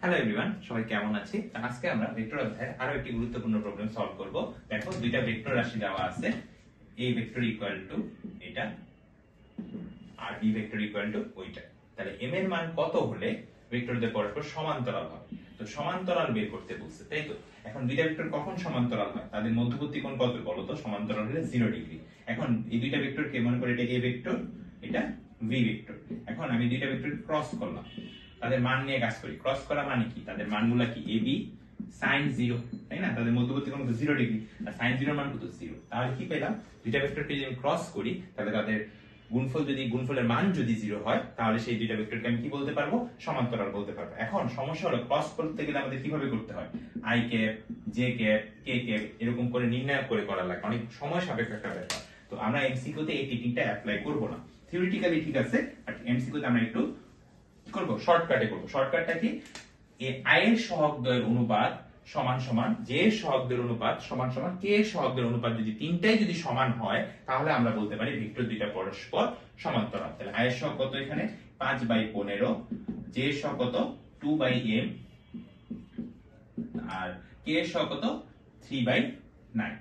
Hello everyone সবাই কেমন আছে আজকে আমরা ভেক্টর অধ্যায়ের আরও একটি গুরুত্বপূর্ণ প্রবলেম সলভ করব। দেখো, দুইটা ভেক্টর রাশি দেওয়া আছে। A ভেক্টর ইকুয়াল টু এটা, আর b ভেক্টর ইকুয়াল টু ওইটা। তাহলে m এর মান কত হলে ভেক্টরদের পরস্পর সমান্তরাল হবে? তো সমান্তরাল বের করতে বলছে, তাই তো? এখন দুইটা ভেক্টর কখন সমান্তরাল হয়? তাদের মধ্যবর্তী কোণ কত বলো তো সমান্তরাল হলে 0 ডিগ্রি এখন এই দুইটা ভেক্টরকে মনে করে এটা a ভেক্টর, এটা v ভেক্টর। এখন আমি দুইটা ভেক্টর ক্রস করলাম। তাদের মান নিয়ে কাজ করি। ক্রস করা মানে কি? তাদের মানগুলা কি? এ বি সাইন জিরো তাই না? তাদের মধ্যবর্তী কোণ জিরো ডিগ্রি আর সাইন জিরোর মান কত? জিরো তাহলে কি পেলাম? দুইটা ভেক্টরকে যদি আমি ক্রস করি, তাহলে তাদের গুণফল যদি, গুণফলের মান যদি জিরো হয়, তাহলে সেই দুইটা ভেক্টরকে আমি কি বলতে পারব? সমান্তরাল বলতে পারব। এখন সমস্যা হলো ক্রস করতে গেলে আমাদের কীভাবে করতে হয়? I cap J cap K cap এরকম করে নির্ণয় করে করা লাগে। অনেক সময় সাপেক্ষ একটা ব্যাপার। তো আমরা এমসিকিউ তে এই টেকনিকটা অ্যাপ্লাই করব না। থিওরিটিক্যালি ঠিক আছে বাট এমসিকিউ তে আমরা একটু করব? শর্টকাটে করব। শর্টকাটটা কি? এ আয়ের সহগদ্বয়ের অনুপাত সমান সমান, যে সহগদের অনুপাত সমান সমান, কে সহগদের অনুপাত যদি তিনটাই যদি সমান হয়, তাহলে আমরা বলতে পারি ভেক্টর দুইটা পরস্পর সমান্তরাল। তাহলে আয়ের সহগ কত এখানে? পাঁচ বাই পনেরো। যে সহগ কত? টু বাই এম আর কে এর সহগ কত? থ্রি বাই নাইন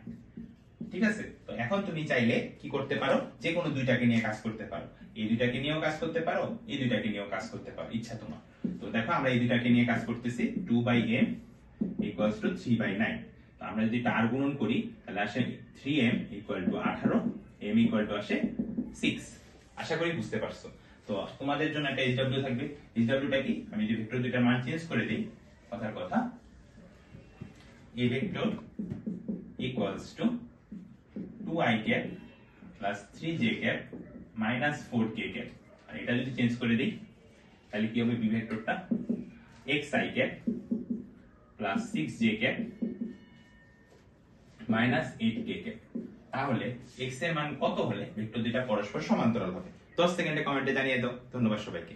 ঠিক আছে? তো এখন তুমি চাইলে কি করতে পারো? যে কোনো দুইটাকে নিয়ে কাজ করতে পারো। এই দুইটাকে নিয়েও কাজ করতে পারো, এই দুইটাকে নিয়েও কাজ করতে পারো, ইচ্ছা তোমার। তো দেখো, আমরা এই দুইটাকে নিয়ে কাজ করতেছি two by M equals to three by nine তো আমরা যদি তার গুণন করি, তাহলে আসে থ্রি এম ইকুয়াল টু আঠারো এম ইকুয়াল টু আসে সিক্স আশা করি বুঝতে পারছ। তো তোমাদের জন্য একটা এইচডব্লিউ থাকবে। এইচডব্লিউটা কি? আমি যদি ভেক্টর দুইটার মান চেঞ্জ করে দিই, কথার কথা A vector equals to 2i cap plus 3j cap minus four K cap আর এটা যদি চেঞ্জ করে দিই, তাহলে কি হবে? B ভেক্টরটা I cap plus 6j cap minus eight K cap তাহলে এক্সের মান কত হলে? ভেক্টর দুইটা পরস্পর সমান্তরাল হবে। 10 সেকেন্ডে কমেন্টে জানিয়ে দাও। ধন্যবাদ সবাইকে।